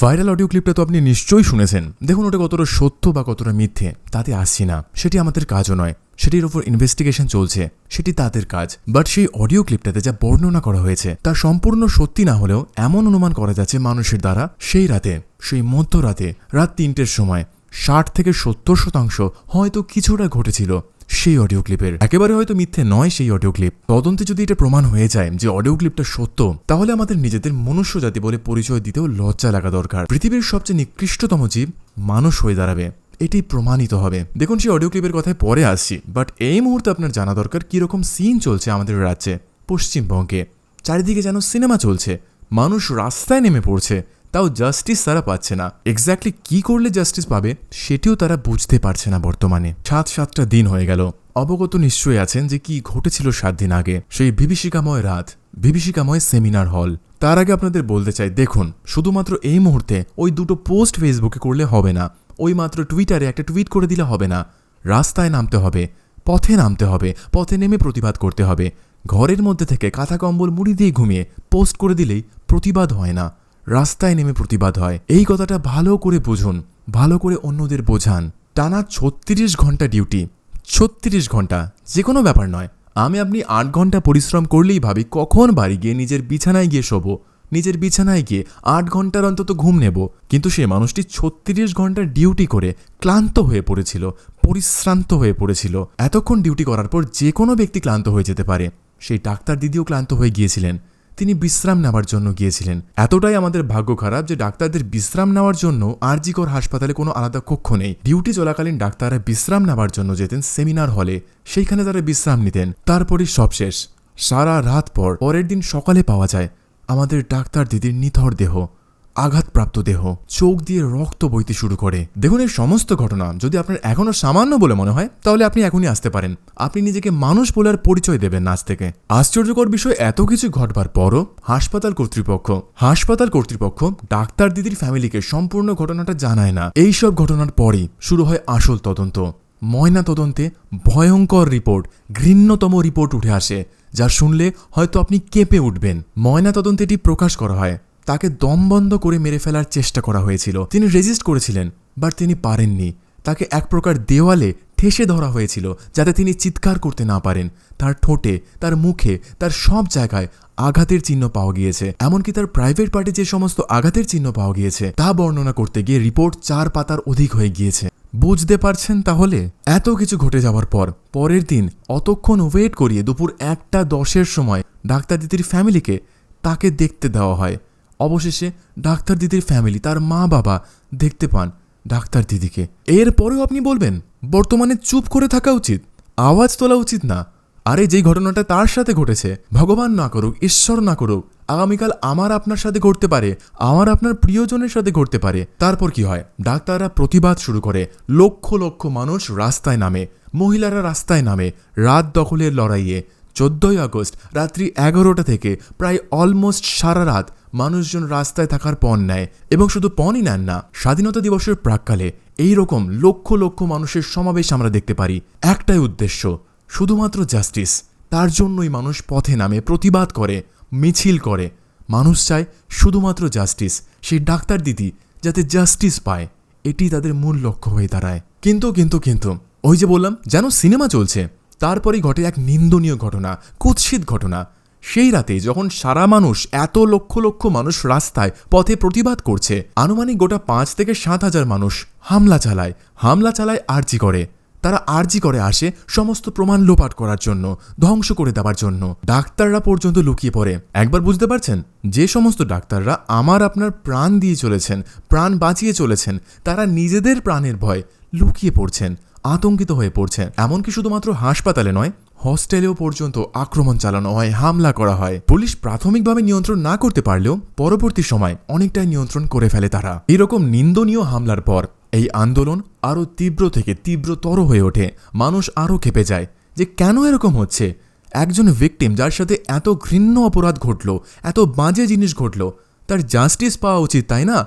Viral audio ক্লিপটা তো আপনি নিশ্চয়ই শুনেছেন। দেখুন ওটা কতটা সত্য বা কতটা মিথ্যে, তাতে আসছি না। সেটি আমাদের কাজও নয়। সেটির ওপর ইনভেস্টিগেশন চলছে। সেটি তাদের কাজ। বাট সেই অডিও ক্লিপটাতে যা বর্ণনা করা হয়েছে, তা সম্পূর্ণ সত্যি না হলেও এমন অনুমান করা যাচ্ছে মানুষের দ্বারা সেই রাতে, সেই মধ্যরাতে, রাত তিনটের সময়, ষাট থেকে সত্তর শতাংশ হয়তো কিছুটা ঘটেছিল। সেই অডিও ক্লিপের একেবারে হয়তো মিথ্যে নয় সেই অডিও ক্লিপ তদন্তে যদি এটা প্রমাণ হয়ে যায় যে অডিও ক্লিপটা সত্য, তাহলে আমাদের নিজেদের মনুষ্য জাতি বলে পরিচয় দিতেও লজ্জা লাগা দরকার। পৃথিবীর সবচেয়ে নিকৃষ্টতম জীব মানুষ হয়ে দাঁড়াবে। এটি প্রমাণিত হবে। দেখুন, সেই অডিও ক্লিপের কথায় পরে আসছি। বাট এই মুহূর্তে আপনার জানা দরকার কীরকম সিন চলছে আমাদের রাজ্যে, পশ্চিমবঙ্গে। চারিদিকে যেন সিনেমা চলছে। মানুষ রাস্তায় নেমে পড়ছে। তাও জাস্টিস তারা পাচ্ছে না। এক্স্যাক্টলি কি করলে জাস্টিস পাবে, সেটিও তারা বুঝতে পারছে না বর্তমানে। সাত সাতটা দিন হয়ে গেল। অবগত নিশ্চয়ই আছেন যে কি ঘটেছিল সাত দিন আগে। সেই বিভীষিকাময় রাত, বিভীষিকাময় সেমিনার হল তার আগে আপনাদের বলতে চাই, দেখুন, শুধুমাত্র এই মুহূর্তে ওই দুটো পোস্ট ফেসবুকে করলে হবে না। ওই মাত্র টুইটারে একটা টুইট করে দিলে হবে না। রাস্তায় নামতে হবে, পথে নামতে হবে, পথে নেমে প্রতিবাদ করতে হবে। ঘরের মধ্যে থেকে কাঁথা কম্বল মুড়ি দিয়ে ঘুমিয়ে পোস্ট করে দিলেই প্রতিবাদ হয় না। রাস্তায় নেমে প্রতিবাদ হয়। এই কথাটা ভালো করে বুঝুন, ভালো করে অন্যদের বোঝান। টানা ছত্রিশ ঘণ্টা ডিউটি, ছত্রিশ ঘণ্টা যে কোনো ব্যাপার নয়। আমি আপনি আট ঘণ্টা পরিশ্রম করলেই ভাবি, কখন বাড়ি গিয়ে নিজের বিছানায় গিয়ে শোবো? নিজের বিছানায় গিয়ে আট ঘণ্টার অন্তত ঘুম নেব। কিন্তু সে মানুষটি ছত্রিশ ঘণ্টা ডিউটি করে ক্লান্ত হয়ে পড়েছিল, পরিশ্রান্ত হয়ে পড়েছিল। এতক্ষণ ডিউটি করার পর যে কোনো ব্যক্তি ক্লান্ত হয়ে যেতে পারে। সেই ডাক্তার দিদিও ক্লান্ত হয়ে গিয়েছিলেন। তিনি বিশ্রাম নেওয়ার জন্য গিয়েছিলেন। এতটাই আমাদের ভাগ্য খারাপ যে ডাক্তারদের বিশ্রাম নেওয়ার জন্য আরজিকর হাসপাতালে কোনো আলাদা কক্ষ নেই। ডিউটি চলাকালীন ডাক্তাররা বিশ্রাম নেওয়ার জন্য যেতেন সেমিনার হলে। সেইখানে তারা বিশ্রাম নিতেন। তারপরই সব শেষ। সারা রাত পর, পরের দিন সকালে পাওয়া যায় আমাদের ডাক্তার দিদির নিথর দেহ। আঘাতপ্রাপ্ত দেহ চোখ দিয়ে রক্ত বইতে শুরু করে। দেখুন এই সমস্ত ঘটনা, যদি আপনার এখনও সামান্য বলে মনে হয়, তাহলে আপনি এখনই আসতে পারেন। আপনি নিজেকে মানুষ বলে আর পরিচয় দেবেন না আজ থেকে। আশ্চর্যকর বিষয়, এত কিছু ঘটবার পরও হাসপাতাল কর্তৃপক্ষ হাসপাতাল কর্তৃপক্ষ ডাক্তার দিদির ফ্যামিলিকে সম্পূর্ণ ঘটনাটা জানায় না। এই সব ঘটনার পরই শুরু হয় আসল তদন্ত। ময়না তদন্তে ভয়ঙ্কর রিপোর্ট, ঘৃণ্যতম রিপোর্ট উঠে আসে, যা শুনলে হয়তো আপনি কেঁপে উঠবেন। ময়না তদন্তে এটি প্রকাশ করা হয়। তাকে দমবন্ধ করে মেরে ফেলার চেষ্টা করা হয়েছিল। তিনি রেজিস্ট করেছিলেন বাট তিনি পারেননি। তাকে এক প্রকার দেওয়ালে ঠেসে ধরা হয়েছিল, যাতে তিনি চিৎকার করতে না পারেন। তার ঠোঁটে, তার মুখে, তার সব জায়গায় আঘাতের চিহ্ন পাওয়া গিয়েছে। এমনকি তার প্রাইভেট পার্টি যে সমস্ত আঘাতের চিহ্ন পাওয়া গিয়েছে, তা বর্ণনা করতে গিয়ে রিপোর্ট চার পাতার অধিক হয়ে গিয়েছে। বুঝতে পারছেন তাহলে? এত কিছু ঘটে যাওয়ার পর, পরের দিন অতক্ষণ ওয়েট করিয়ে দুপুর একটা দশের সময় ডাক্তার দিদির ফ্যামিলিকে তাকে দেখতে দেওয়া হয়। অবশেষে ডাক্তার দিদির ফ্যামিলি তার মা বাবা দেখতে পান ডাক্তার দিদিকে। এরপরেও আপনি বলবেন, বর্তমানে চুপ করে থাকা উচিত, আওয়াজ তোলা উচিত না। আরে, যেই ঘটনাটা তার সাথে ঘটেছে, ভগবান না করুক, ঈশ্বর না করুক, আগামীকাল আমার আপনার সাথে ঘটতে পারে, আমার আপনার প্রিয়জনের সাথে ঘটতে পারে। তারপর কি হয়? ডাক্তাররা প্রতিবাদ শুরু করে, লক্ষ লক্ষ মানুষ রাস্তায় নামে, মহিলারা রাস্তায় নামে, রাত দখলের লড়াইয়ে। চোদ্দই আগস্ট, রাত্রি এগারোটা থেকে প্রায় অলমোস্ট সারা রাত মানুষজন রাস্তায় থাকার পণ নেয় এবং শুধু পণই নেন না, স্বাধীনতা দিবসের প্রাককালে এই রকম লক্ষ লক্ষ মানুষের সমাবেশ আমরা দেখতে পারি। একটাই উদ্দেশ্য, শুধুমাত্র জাস্টিস। তার জন্যই মানুষ পথে নামে, প্রতিবাদ করে, মিছিল করে। মানুষ চায় শুধুমাত্র জাস্টিস, সেই ডাক্তার দিদি, যাতে জাস্টিস পায়। এটি তাদের মূল লক্ষ্য হয়ে দাঁড়ায়। কিন্তু কিন্তু কিন্তু, ওই যে বললাম, যেন সিনেমা চলছে। তারপরেই ঘটে এক নিন্দনীয় ঘটনা, কুৎসিত ঘটনা। সেই রাতে যখন সারা মানুষ এত লক্ষ লক্ষ মানুষ রাস্তায় পথে প্রতিবাদ করছে, আনুমানিক গোটা পাঁচ থেকে সাত হাজার মানুষ হামলা চালায় হামলা চালায় আর্জি করে। তারা আর্জি করে আসে সমস্ত প্রমাণ লোপাট করার জন্য, ধ্বংস করে দেওয়ার জন্য। ডাক্তাররা পর্যন্ত লুকিয়ে পড়ে। একবার বুঝতে পারছেন? যে সমস্ত ডাক্তাররা আমার আপনার প্রাণ দিয়ে চলেছেন, প্রাণ বাঁচিয়ে চলেছেন, তারা নিজেদের প্রাণের ভয় লুকিয়ে পড়ছেন, আতঙ্কিত হয়ে পড়ছেন। এমনকি শুধুমাত্র হাসপাতালে নয় হস্টেলেও পর্যন্ত আক্রমণ চালানো হয়, হামলা করা হয়। পুলিশ প্রাথমিকভাবে নিয়ন্ত্রণ না করতে পারলেও পরবর্তী সময় অনেকটাই নিয়ন্ত্রণ করে ফেলে তারা। এরকম নিন্দনীয় হামলার পর এই আন্দোলন আরও তীব্র থেকে তীব্রতর হয়ে ওঠে। মানুষ আরও খেপে যায় যে কেন এরকম হচ্ছে? একজন ভিকটিম যার সাথে এত ঘৃণ্য অপরাধ ঘটল, এত বাজে জিনিস ঘটল, তার জাস্টিস পাওয়া উচিত, তাই না?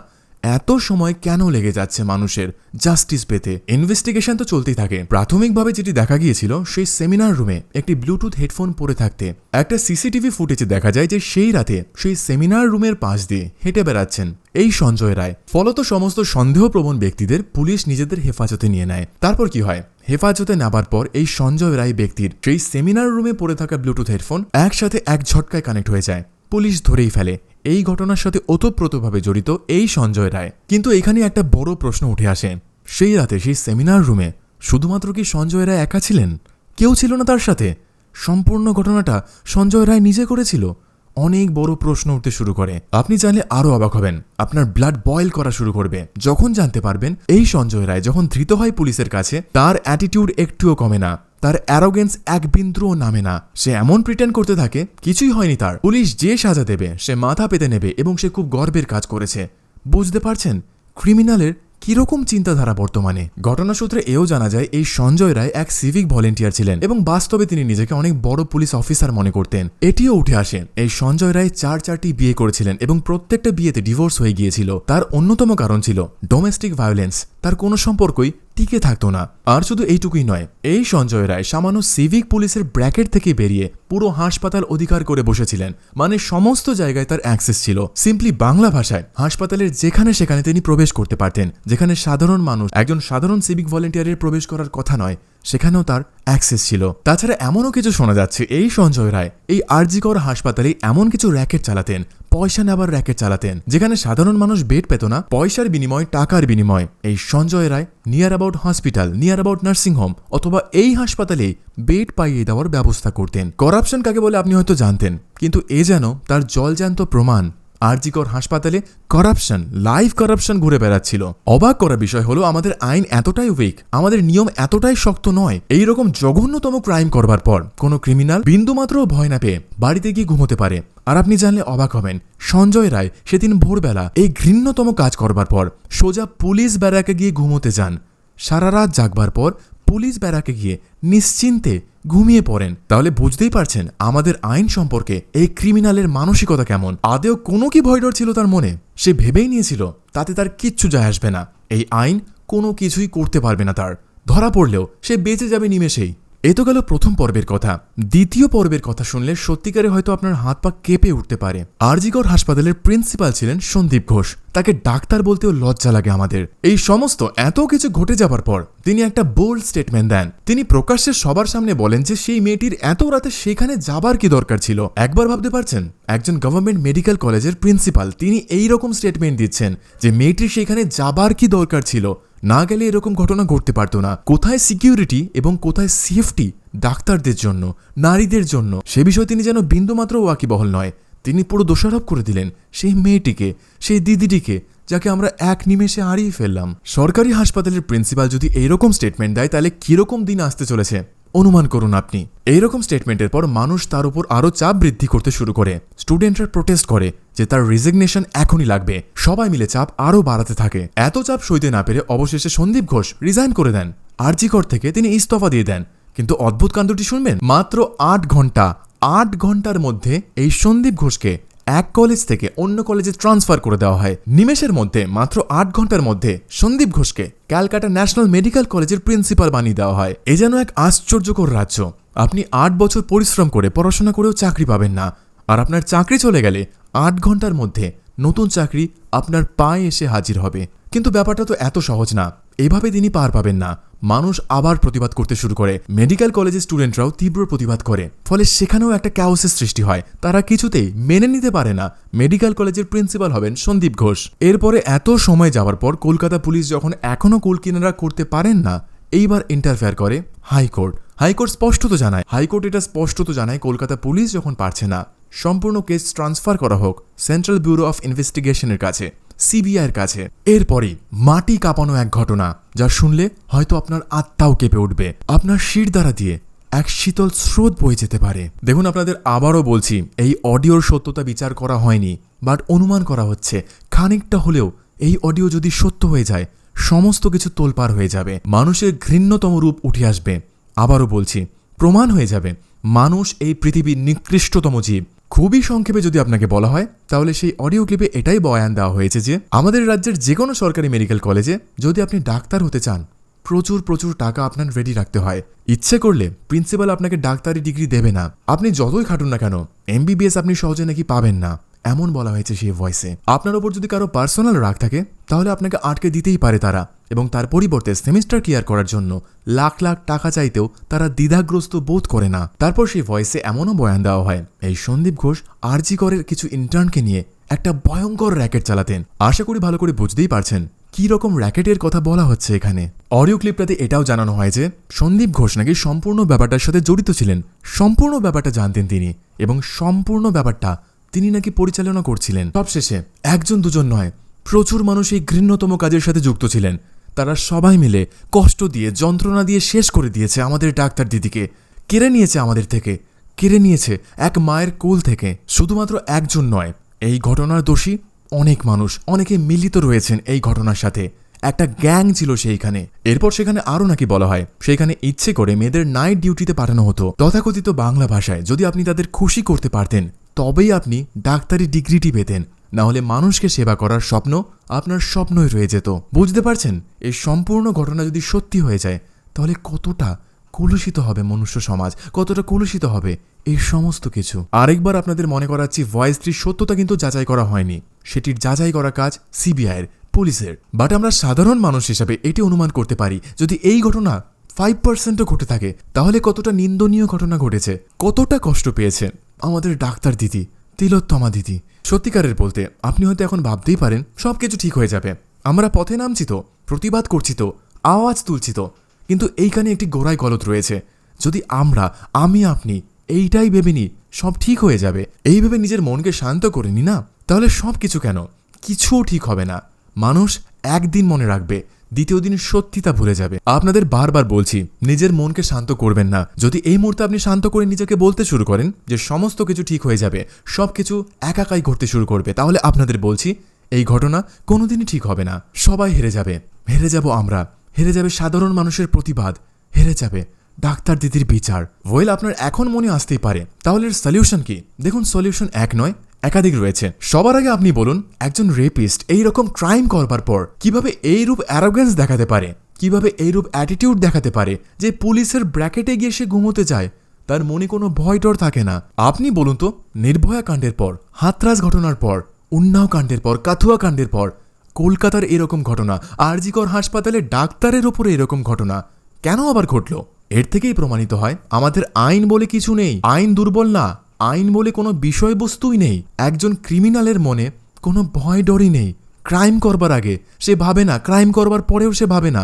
এত সময় কেন লেগে যাচ্ছে মানুষের জাস্টিস পেতে? ইনভেস্টিগেশন তো চলতেই থাকে। প্রাথমিকভাবে যেটি দেখা গিয়েছিল, সেই সেমিনার রুমে একটি ব্লুটুথ হেডফোন পরে থাকতে। একটা সিসিটিভি ফুটেজে দেখা যায় যে সেই রাতে সেই সেমিনার রুমের পাশ দিয়ে হেঁটে বেড়াচ্ছেন এই সঞ্জয় রায়। ফলত সমস্ত সন্দেহপ্রবণ ব্যক্তিদের পুলিশ নিজেদের হেফাজতে নিয়ে নেয়। তারপর কি হয়? হেফাজতে নেবার পর এই সঞ্জয় রায় ব্যক্তির সেই সেমিনার রুমে পড়ে থাকা ব্লুটুথ হেডফোন একসাথে এক ঝটকায় কানেক্ট হয়ে যায়। পুলিশ ধরেই ফেলে। এই ঘটনার সাথে ওতপ্রোতভাবে জড়িত এই সঞ্জয় রায়। কিন্তু এখানে একটা বড় প্রশ্ন উঠে আসে। সেই রাতে সেই সেমিনার রুমে শুধুমাত্র কি সঞ্জয় রায় একা ছিলেন? কেউ ছিল না তার সাথে। সম্পূর্ণ ঘটনাটা সঞ্জয় রায় নিজে করেছিল। অনেক বড় প্রশ্ন উঠতে শুরু করে। আপনি চাইলে আরও অবাক হবেন। আপনার ব্লাড বয়েল করা শুরু করবে। যখন জানতে পারবেন, এই সঞ্জয় রায় যখন ধৃত হয় পুলিশের কাছে, তার অ্যাটিটিউড একটুও কমে না। তার অ্যারোগেন্স এক বিন্দুও নামে না। সে এমন প্রিটেন্ড করতে থাকে, কিছুই হয়নি তার। পুলিশ যে সাজা দেবে, সে মাথা পেতে নেবে এবং সে খুব গর্বের কাজ করেছে। বুঝতে পারছেন? ক্রিমিনালের কীরকম চিন্তাধারা বর্তমানে। ঘটনা সূত্রে এও জানা যায়, এই সঞ্জয় রায় এক সিভিক ভলেন্টিয়ার ছিলেন এবং বাস্তবে তিনি নিজেকে অনেক বড় পুলিশ অফিসার মনে করতেন। এটিও উঠে আসে, এই সঞ্জয় রায় চার চারটি বিয়ে করেছিলেন এবং প্রত্যেকটা বিয়েতে ডিভোর্স হয়ে গিয়েছিল। তার অন্যতম কারণ ছিল ডোমেস্টিক ভায়োলেন্স তার কোনো সম্পর্কই টিকে থাকতো না। আর শুধু এইটুকুই নয়, এই সঞ্জয় রায় সামান্য সিভিক পুলিশের ব্র্যাকেট থেকে বেরিয়ে পুরো হাসপাতাল অধিকার করে বসেছিলেন। মানে সমস্ত জায়গায় তার অ্যাক্সেস ছিল। সিম্পলি বাংলা ভাষায়, হাসপাতালের যেখানে সেখানে তিনি প্রবেশ করতে পারতেন, যেখানে সাধারণ মানুষ, একজন সাধারণ সিভিক ভলেন্টিয়ারের প্রবেশ করার কথা নয় সেখানেও তার অ্যাক্সেস ছিল। তাছাড়া এমনও কিছু শোনা যাচ্ছে, এই সঞ্জয় রায় এই আরজিকর হাসপাতালে এমন কিছু র্যাকেট চালাতেন, পয়সা নেবার র্যাকেট চালাতেন, যেখানে সাধারণ মানুষ বেড পেত না, পয়সার বিনিময়, টাকার বিনিময়। এই Sanjay Roy near about hospital near about nursing home অথবা এই হাসপাতালে বেড পাইয়ে দেওয়ার ব্যবস্থা করতেন। করাপশন কাকে বলে আপনি হয়তো জানতেন, কিন্তু এ যেন তার জলজান্ত প্রমাণ। আরজিকর হাসপাতালে করাপশন লাইভ করাপশন ঘুরে বেড়াচ্ছিল। অবাক করা বিষয় হলো, আমাদের আইন এতটাই উইক আমাদের নিয়ম এতটাই শক্ত নয় এই রকম জঘন্যতম ক্রাইম করবার পর। কোনো ক্রিমিনাল বিন্দুমাত্র ভয় না পেয়ে বাড়িতে গিয়ে ঘুমোতে পারে। আর আপনি জানলে অবাক হবেন, সঞ্জয় রায় সেদিন ভোরবেলা এই ঘৃণ্যতম কাজ করবার পর সোজা পুলিশ ব্যারাকে গিয়ে ঘুমোতে যান। সারা রাত জাগবার পর পুলিশ ব্যারাকে গিয়ে নিশ্চিন্তে ঘুমিয়ে পড়েন। তাহলে বুঝতেই পারছেন আমাদের আইন সম্পর্কে এই ক্রিমিনালের মানসিকতা কেমন। আদেও কোনো কি ভয় ডর ছিল তার মনে? সে ভেবেই নিয়েছিল তাতে তার কিচ্ছু যায় আসবে না। এই আইন কোনো কিছুই করতে পারবে না তার। ধরা পড়লেও সে বেঁচে যাবে নিমেষেই। এ তো গেল প্রথম পর্বের কথা। দ্বিতীয় পর্বের কথা শুনলে সত্যিকারে হয়তো আপনার হাত পা কেঁপে উঠতে পারে। আরজিগড় হাসপাতালের প্রিন্সিপাল ছিলেন সন্দীপ ঘোষ। তাকে ডাক্তার বলতেও লজ্জা লাগে আমাদের। এই সমস্ত এত কিছু ঘটে যাবার পর তিনি একটা বোল্ড স্টেটমেন্ট দেন। তিনি প্রকাশ্যে সবার সামনে বলেন যে সেই মেয়েটির এত রাতে সেখানে যাবার কি দরকার ছিল? একবার ভাবতে পারছেন? একজন গভর্নমেন্ট মেডিকেল কলেজের প্রিন্সিপাল, তিনি এই রকম স্টেটমেন্ট দিচ্ছেন যে মেয়েটির সেখানে যাবার কি দরকার ছিল? না গেলে এরকম ঘটনা ঘটতে পারতো না। কোথায় সিকিউরিটি এবং কোথায় সেফটি ডাক্তারদের জন্য, নারীদের জন্য? সে বিষয়ে তিনি যেন বিন্দুমাত্র ওয়াকিবহল নয়। তিনি পুরো দোষারোপ করে দিলেন সেই মেয়েটিকে, সেই দিদিটিকে, যাকে আমরা এক নিমেষে হারিয়ে ফেললাম। সরকারি হাসপাতালের প্রিন্সিপাল যদি এইরকম স্টেটমেন্ট দেয়, তাহলে কীরকম দিন আসতে চলেছে? অনুমান করুন আপনি। এইরকম স্টেটমেন্টের পর মানুষ তার উপর আরও চাপ বৃদ্ধি করতে শুরু করে। স্টুডেন্টরা প্রোটেস্ট করে যে তার রিজিগনেশন এখনই লাগবে। সবাই মিলে চাপ আরও বাড়াতে থাকে। এত চাপ সইতে না পেরে অবশেষে সন্দীপ ঘোষ রিজাইন করে দেন। আরজিকর থেকে তিনি ইস্তফা দিয়ে দেন। কিন্তু অদ্ভুত কাণ্ডটি শুনবেন? মাত্র আট ঘণ্টা আট ঘণ্টার মধ্যে এই সন্দীপ ঘোষকে এক কলেজ থেকে অন্য কলেজে ট্রান্সফার করে দেওয়া হয়। নিমেষের মধ্যে, মাত্র আট ঘণ্টার মধ্যে, সন্দীপ ঘোষকে ক্যালকাটা ন্যাশনাল মেডিকেল কলেজের প্রিন্সিপাল বানিয়ে দেওয়া হয়। এ যেন এক আশ্চর্যকর রাজ্য। আপনি আট বছর পরিশ্রম করে পড়াশোনা করেও চাকরি পাবেন না। আর আপনার চাকরি চলে গেলে আট ঘণ্টার মধ্যে নতুন চাকরি আপনার পায়ে এসে হাজির হবে। কিন্তু ব্যাপারটা তো এত সহজ না। এভাবে তিনি পার পাবেন না। মানুষ আবার প্রতিবাদ করতে শুরু করে। মেডিকেল কলেজের স্টুডেন্টরাও তীব্র প্রতিবাদ করে। ফলে সেখানেও একটা ক্যাওসের সৃষ্টি হয়। তারা কিছুতেই মেনে নিতে পারে না। মেডিকেল কলেজের প্রিন্সিপাল হবেন সন্দীপ ঘোষ। এরপরে এত সময় যাওয়ার পর কলকাতা পুলিশ যখন এখনও কুলকিনারা করতে পারেন না, এইবার ইন্টারফেয়ার করে হাইকোর্ট। হাইকোর্ট স্পষ্টত জানায়। হাইকোর্ট এটা স্পষ্টত জানায় কলকাতা পুলিশ যখন পারছে না। সম্পূর্ণ কেস ট্রান্সফার করা হোক। সেন্ট্রাল ব্যুরো অফ ইনভেস্টিগেশনের কাছে। সিবিআইয়ের কাছে। এরপরই মাটি কাঁপানো এক ঘটনা, যা শুনলে হয়তো আপনার আত্মাও কেঁপে উঠবে। আপনার শির দ্বারা দিয়ে এক শীতল স্রোত বয়ে যেতে পারে। দেখুন, আপনাদের আবারও বলছি, এই অডিওর সত্যতা বিচার করা হয়নি, বাট অনুমান করা হচ্ছে, খানিকটা হলেও এই অডিও যদি সত্য হয়ে যায়, সমস্ত কিছু তোলপার হয়ে যাবে। মানুষের ঘৃণ্যতম রূপ উঠে আসবে। আবারও বলছি, প্রমাণ হয়ে যাবে, মানুষ এই পৃথিবীর নিকৃষ্টতম জীব। খুবই সংক্ষেপে যদি আপনাকে বলা হয়, তাহলে সেই অডিও ক্লিপে এটাই বয়ান দেওয়া হয়েছে যে, আমাদের রাজ্যের যে কোনো সরকারি মেডিকেল কলেজে যদি আপনি ডাক্তার হতে চান, প্রচুর প্রচুর টাকা আপনার রেডি রাখতে হয়। ইচ্ছে করলে প্রিন্সিপাল আপনাকে ডাক্তারি ডিগ্রি দেবে না। আপনি যতই খাটুন না কেন এমবিবিএস আপনি সহজে নাকি পাবেন না। এমন বলা হয়েছে সেই ভয়েসে আপনার ওপর যদি কারও পার্সোনাল রাগ থাকে, তাহলে আপনাকে আটকে দিতেই পারে তারা এবং তার পরিবর্তে সেমিস্টার ক্লিয়ার করার জন্য লাখ লাখ টাকা চাইতেও তারা দ্বিধাগ্রস্ত বোধ করে না। তারপর সেই ভয়েসে এমনও বয়ান দেওয়া হয়, এই সন্দীপ ঘোষ আরজি করের কিছু ইন্টার্নকে নিয়ে একটা ভয়ঙ্কর র্যাকেট চালাতেন। আশা করি ভালো করে বুঝতেই পারছেন কি রকম র্যাকেটের কথা বলা হচ্ছে এখানে। অডিও ক্লিপটাতে এটাও জানানো হয় যে, সন্দীপ ঘোষ নাকি সম্পূর্ণ ব্যাপারটার সাথে জড়িত ছিলেন। সম্পূর্ণ ব্যাপারটা জানতেন তিনি এবং সম্পূর্ণ ব্যাপারটা তিনি নাকি পরিচালনা করছিলেন। সবশেষে, একজন দুজন নয়, প্রচুর মানুষ এই ঘৃণ্যতম কাজের সাথে যুক্ত ছিলেন। তারা সবাই মিলে কষ্ট দিয়ে, যন্ত্রণা দিয়ে শেষ করে দিয়েছে আমাদের ডাক্তার দিদিকে। কেড়ে নিয়েছে আমাদের থেকে, কেড়ে নিয়েছে এক মায়ের কোল থেকে। শুধুমাত্র একজন নয়, এই ঘটনার দোষী অনেক মানুষ, অনেকে মিলিত রয়েছেন এই ঘটনার সাথে। একটা গ্যাং ছিল সেইখানে। এরপর সেখানে আরও নাকি বলা হয়, সেখানে ইচ্ছে করে মেয়েদের নাইট ডিউটিতে পাঠানো হতো। তথাকথিত বাংলা ভাষায় যদি আপনি তাদের খুশি করতে পারতেন তবেই আপনি ডাক্তারি ডিগ্রিটি পেতেন। না হলে মানুষকে সেবা করার স্বপ্ন আপনার স্বপ্নই রয়ে যেত। বুঝতে পারছেন? এই সম্পূর্ণ ঘটনা যদি সত্যি হয়ে যায়, তাহলে কতটা কলুষিত হবে মনুষ্য সমাজ? কতটা কলুষিত হবে এই সমস্ত কিছু? আরেকবার আপনাদের মনে করাচ্ছি, ভয়েস থ্রির সত্যতা কিন্তু যাচাই করা হয়নি। সেটির যাচাই করা কাজ সিবিআইয়ের, পুলিশের। বাট আমরা সাধারণ মানুষ হিসাবে এটি অনুমান করতে পারি, যদি এই ঘটনা ফাইভ পার্সেন্টও ঘটে থাকে, তাহলে কতটা নিন্দনীয় ঘটনা ঘটেছে, কতটা কষ্ট পেয়েছে আমাদের ডাক্তার দিদি, তিলোত্তমা দিদি। সত্যিকারের বলতে, আপনি হয়তো এখন ভাবতেই পারেন সব কিছু ঠিক হয়ে যাবে। আমরা পথে নামছি তো, প্রতিবাদ করছি তো, আওয়াজ তুলছি তো। কিন্তু এইখানে একটি গোড়ায় গলত রয়েছে। যদি আমরা, আমি, আপনি, এইটাই ভেবে নিই, সব ঠিক হয়ে যাবে। এই ভেবে নিজের মনকে শান্ত করে নি না? তাহলে সব কিছু কেন? কিছুও ঠিক হবে না। মানুষ একদিন মনে রাখবে দ্বিতীয় দিন সত্যি তা ভুলে যাবে। আপনাদের বারবার বলছি, নিজের মনকে শান্ত করবেন না। যদি এই মুহূর্তে আপনি শান্ত করে নিজেকে বলতে শুরু করেন যে সমস্ত কিছু ঠিক হয়ে যাবে সব কিছু একাকাই ঘটতে শুরু করবে, তাহলে আপনাদের বলছি, এই ঘটনা কোনোদিনই ঠিক হবে না। সবাই হেরে যাবে। হেরে যাব আমরা। হেরে যাবে সাধারণ মানুষের প্রতিবাদ। হেরে যাবে ডাক্তার দিদির বিচার। ওয়েল আপনার এখন মনে আসতেই পারে। তাহলে এর সলিউশন কি? দেখুন সলিউশন এক নয় একাধিক রয়েছে। সবার আগে আপনি বলুন, একজন রেপিস্ট এই রকম ক্রাইম করবার পর কীভাবে এই রূপ অ্যারোগেন্স দেখাতে পারে? কীভাবে এই রূপ অ্যাটিটিউড দেখাতে পারে যে পুলিশের ব্র্যাকেটে গিয়ে সে ঘুমোতে যায়? তার মনে কোনো ভয় ডর থাকে না। আপনি বলুন তো, নির্ভয়া কাণ্ডের পর, হাতরাস ঘটনার পর, উন্নাও কাণ্ডের পর, কাথুয়া কাণ্ডের পর, কলকাতার এরকম ঘটনা, আরজিকর হাসপাতালে ডাক্তারের ওপরে এরকম ঘটনা, কেন আবার ঘটল? এর থেকেই প্রমাণিত হয়, আমাদের আইন বলে কিছু নেই। আইন দুর্বল না। আইন বলে কোনো বিষয়বস্তুই নেই। একজন ক্রিমিনালের মনে কোনো ভয় ডরই নেই। ক্রাইম করবার আগে সে ভাবে না, ক্রাইম করবার পরেও সে ভাবে না।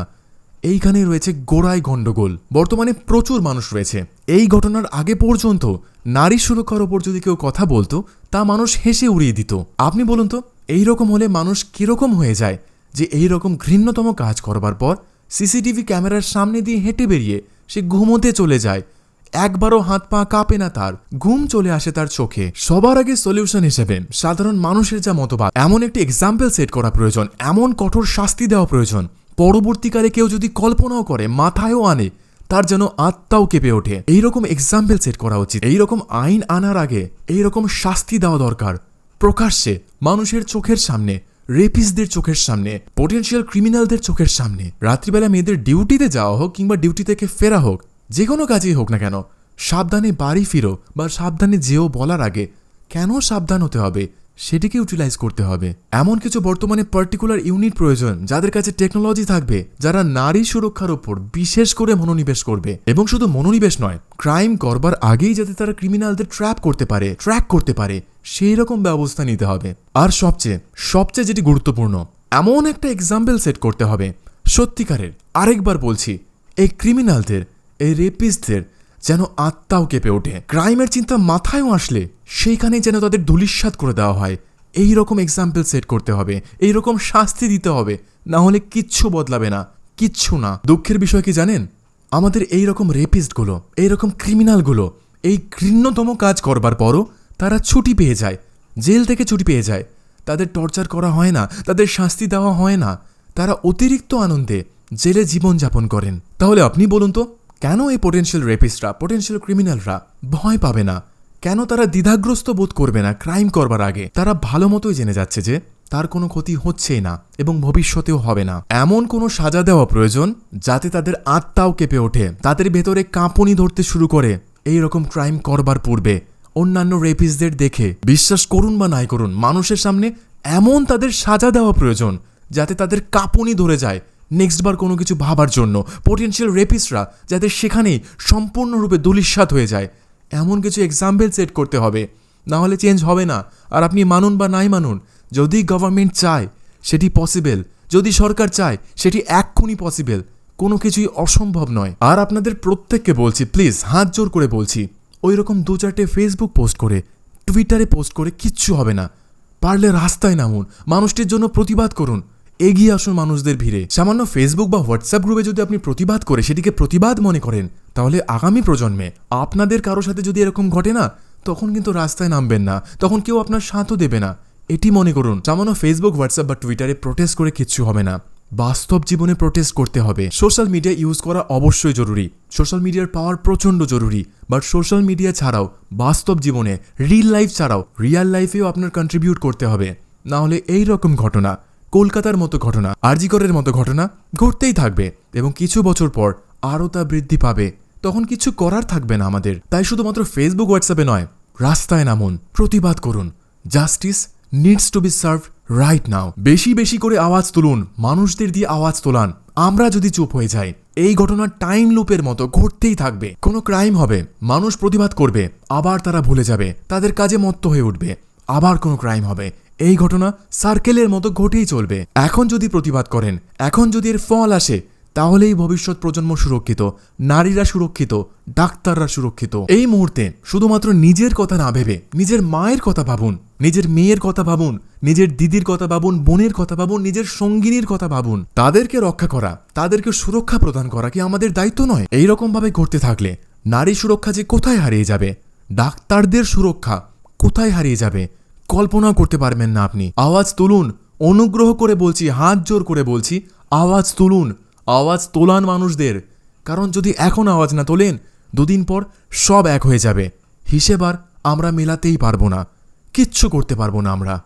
এইখানে রয়েছে গোড়ায় গণ্ডগোল। বর্তমানে প্রচুর মানুষ রয়েছে। এই ঘটনার আগে পর্যন্ত নারী সুরক্ষার ওপর যদি কেউ কথা বলতো, তা মানুষ হেসে উড়িয়ে দিত। আপনি বলুন তো এই রকম হলে মানুষ কীরকম হয়ে যায় যে এই রকম ঘৃণ্যতম কাজ করবার পর সিসিটিভি ক্যামেরার সামনে দিয়ে হেঁটে বেরিয়ে সে ঘুমোতে চলে যায়? একবারও হাত পা কাঁপে না তার, ঘুম চলে আসে তার চোখে। সবার আগে সলিউশন হিসেবে, সাধারণ মানুষের যা মতবাদ, এমন একটি এক্সাম্পল সেট করা প্রয়োজন, এমন কঠোর শাস্তি দেওয়া প্রয়োজন। পরবর্তীকালে কেউ যদি কল্পনাও করে, মাথায়ও আনে, তার যেন আত্মাও কেঁপে ওঠে। এইরকম এক্সাম্পল সেট করা উচিত। এইরকম আইন আনার আগে, এইরকম শাস্তি দেওয়া দরকার। প্রকাশ্যে, মানুষের চোখের সামনে রেপিসদের চোখের সামনে পোটেনশিয়াল ক্রিমিনালদের চোখের সামনে। রাত্রিবেলা মেয়েদের ডিউটিতে যাওয়া হোক কিংবা ডিউটি থেকে ফেরা হোক যে কোনো কাজেই হোক না কেন, সাবধানে বাড়ি ফিরো বা সাবধানে যেও বলার আগে কেন সাবধান হতে হবে সেটিকে ইউটিলাইজ করতে হবে। এমন কিছু বর্তমানে পার্টিকুলার ইউনিট প্রয়োজন যাদের কাছে টেকনোলজি থাকবে, যারা নারী সুরক্ষার ওপর বিশেষ করে মনোনিবেশ করবে। এবং শুধু মনোনিবেশ নয় ক্রাইম করবার আগেই যাতে তারা ক্রিমিনালদের ট্র্যাপ করতে পারে ট্র্যাক করতে পারে, সেই রকম ব্যবস্থা নিতে হবে। আর সবচেয়ে সবচেয়ে যেটি গুরুত্বপূর্ণ, এমন একটা এক্সাম্পল সেট করতে হবে। সত্যিকারের, আরেকবার বলছি, এই ক্রিমিনালদের এই রেপিস্টদের যেন আত্মাও কেঁপে ওঠে। ক্রাইমের চিন্তা মাথায়ও আসলে, সেইখানেই যেন তাদের ধুলিস্বাদ করে দেওয়া হয়। এই রকম এক্সাম্পল সেট করতে হবে, এই রকম শাস্তি দিতে হবে, না হলে কিচ্ছু বদলাবে না, কিচ্ছু না। দুঃখের বিষয় কি জানেন? আমাদের এই রকম রেপিস্টগুলো, এই রকম ক্রিমিনালগুলো, এই ঘৃণ্যতম কাজ করবার পরও তারা ছুটি পেয়ে যায়, জেল থেকে ছুটি পেয়ে যায়। তাদের টর্চার করা হয় না, তাদের শাস্তি দেওয়া হয় না। তারা অতিরিক্ত আনন্দে জেলে জীবনযাপন করেন। তাহলে আপনি বলুন তো কেন এই পোটেনশিয়াল রেপিস্টরা পোটেনশিয়াল ক্রিমিনালরা ভয় পাবে না? কেন তারা দ্বিধাগ্রস্ত বোধ করবে না ক্রাইম করবার আগে? তারা ভালো মতোই জেনে যাচ্ছে যে তার কোনো ক্ষতি হচ্ছেই না এবং ভবিষ্যতেও হবে না। এমন কোনো সাজা দেওয়া প্রয়োজন যাতে তাদের আত্মাও কেঁপে ওঠে, তাদের ভেতরে কাঁপুনি ধরতে শুরু করে এই রকম ক্রাইম করবার পূর্বে অন্যান্য রেপিসদের দেখে। বিশ্বাস করুন বা নাই করুন, মানুষের সামনে এমন তাদের সাজা দেওয়া প্রয়োজন যাতে তাদের কাঁপুনি ধরে যায় নেক্সট বার কোনো কিছু ভাবার জন্য। পোটেনশিয়াল রেপিসরা যাতে সেখানেই সম্পূর্ণরূপে দুলিশ্বাত হয়ে যায়। এমন কিছু এক্সাম্পল সেট করতে হবে। না হলে চেঞ্জ হবে না। আর আপনি মানুন বা নাই মানুন, যদি গভর্নমেন্ট চায়, সেটি পসিবল যদি সরকার চায়, সেটি এক্ষুনি পসিবল কোনো কিছুই অসম্ভব নয়। আর আপনাদের প্রত্যেককে বলছি প্লিজ হাত জোর করে বলছি ওই রকম দু চারটে ফেসবুক পোস্ট করে টুইটারে পোস্ট করে কিচ্ছু হবে না। পারলে রাস্তায় নামুন। মানুষটির জন্য প্রতিবাদ করুন। এগিয়ে আসুন মানুষদের ভিড়ে। সামান্য ফেসবুক বা হোয়াটসঅ্যাপ গ্রুপে যদি আপনি প্রতিবাদ করে সেটিকে প্রতিবাদ মনে করেন, তাহলে আগামী প্রজন্মে আপনাদের কারও সাথে যদি এরকম ঘটে না, তখন কিন্তু রাস্তায় নামবেন না। তখন কেউ আপনার সাথও দেবে না। এটি মনে করুন, সামান্য ফেসবুক হোয়াটসঅ্যাপ বা টুইটারে প্রোটেস্ট করে কিচ্ছু হবে না। বাস্তব জীবনে প্রোটেস্ট করতে হবে। সোশ্যাল মিডিয়া ইউজ করা অবশ্যই জরুরি। সোশ্যাল মিডিয়ার পাওয়ার প্রচণ্ড জরুরি। বাট সোশ্যাল মিডিয়া ছাড়াও, বাস্তব জীবনে রিল লাইফ ছাড়াও রিয়াল লাইফেও আপনার কন্ট্রিবিউট করতে হবে। না হলে এই রকম ঘটনা। কলকাতার মতো ঘটনা, আরজিকরের মতো ঘটনা ঘটতেই থাকবে এবং কিছু বছর পর আরও তা বৃদ্ধি পাবে। তখন কিছু করার থাকবে না আমাদের। তাই শুধুমাত্র ফেসবুক হোয়াটসঅ্যাপে নয়, রাস্তায় নামুন, প্রতিবাদ করুন। Justice needs to be serve right now বেশি বেশি করে আওয়াজ তুলুন, মানুষদের দিয়ে আওয়াজ তোলান। আমরা যদি চুপ হয়ে যাই, এই ঘটনা টাইম লুপের মতো ঘটতেই থাকবে। কোনো ক্রাইম হবে। মানুষ প্রতিবাদ করবে, আবার তারা ভুলে যাবে, তাদের কাজে মত্ত হয়ে উঠবে, আবার কোনো ক্রাইম হবে। এই ঘটনা সার্কেলের মতো ঘটেই চলবে। এখন যদি প্রতিবাদ করেন, এখন যদি এর ফল আসে, তাহলেই ভবিষ্যৎ প্রজন্ম সুরক্ষিত, নারীরা সুরক্ষিত, ডাক্তাররা সুরক্ষিত। এই মুহূর্তে শুধুমাত্র নিজের কথা না ভেবে, নিজের মায়ের কথা ভাবুন, নিজের মেয়ের কথা ভাবুন, নিজের দিদির কথা ভাবুন, বোনের কথা ভাবুন, নিজের সঙ্গিনীর কথা ভাবুন। তাদেরকে রক্ষা করা, তাদেরকে সুরক্ষা প্রদান করা কি আমাদের দায়িত্ব নয়? এই রকম ভাবে ঘটতে থাকলে নারী সুরক্ষা যে কোথায় হারিয়ে যাবে, ডাক্তারদের সুরক্ষা কোথায় হারিয়ে যাবে? কল্পনা করতে পারবেন না আপনি। আওয়াজ তুলুন, অনুগ্রহ করে বলছি, হাত জোর করে বলছি, আওয়াজ তুলুন, আওয়াজ তোলান মানুষদের। কারণ যদি এখন আওয়াজ না তোলেন, দুদিন পর সব এক হয়ে যাবে। হিসেবার আমরা মেলাতেই পারব না। কিচ্ছু করতে পারব না আমরা।